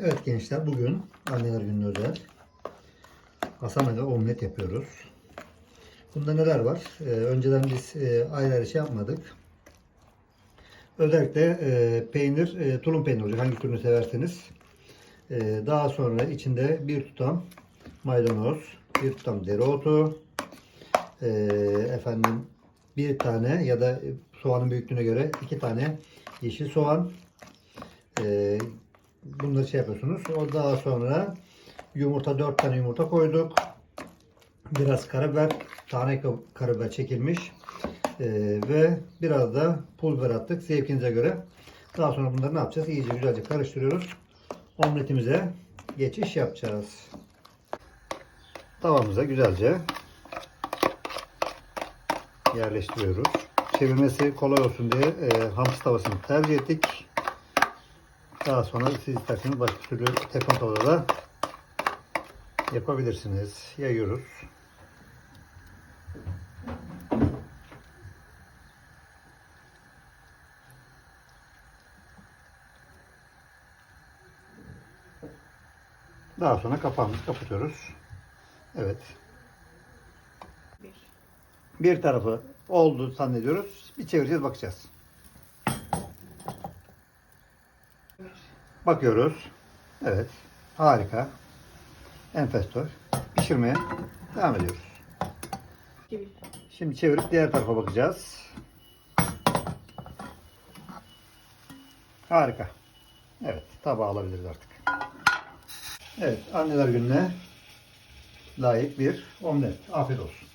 Evet gençler bugün anneler günü özel Hasan omlet yapıyoruz. Bunda neler var? Ee, önceden biz e, ayrı ayrı şey yapmadık. Özellikle e, peynir, e, tulum peynir olacak. Hangi türünü severseniz. E, daha sonra içinde bir tutam maydanoz, bir tutam dereotu, e, efendim bir tane ya da soğanın büyüklüğüne göre iki tane yeşil soğan, e, bunları şey yapıyorsunuz. O daha sonra yumurta 4 tane yumurta koyduk. Biraz karabiber, tane ka- karabiber çekilmiş. Ee, ve biraz da pul biber attık zevkinize göre. Daha sonra bunları ne yapacağız? İyice güzelce karıştırıyoruz. Omletimize geçiş yapacağız. Tavamıza güzelce yerleştiriyoruz. Çevirmesi kolay olsun diye e, hamsi tavasını tercih ettik. Daha sonra siz isterseniz başka türlü teflon tavada da yapabilirsiniz. Yayıyoruz. Daha sonra kapağımızı kapatıyoruz. Evet. Bir tarafı oldu zannediyoruz. Bir çevireceğiz bakacağız. Bakıyoruz. Evet. Harika. Enfestör. Pişirmeye devam ediyoruz. Şimdi çevirip diğer tarafa bakacağız. Harika. Evet. Tabağa alabiliriz artık. Evet. Anneler gününe layık bir omlet. Afiyet olsun.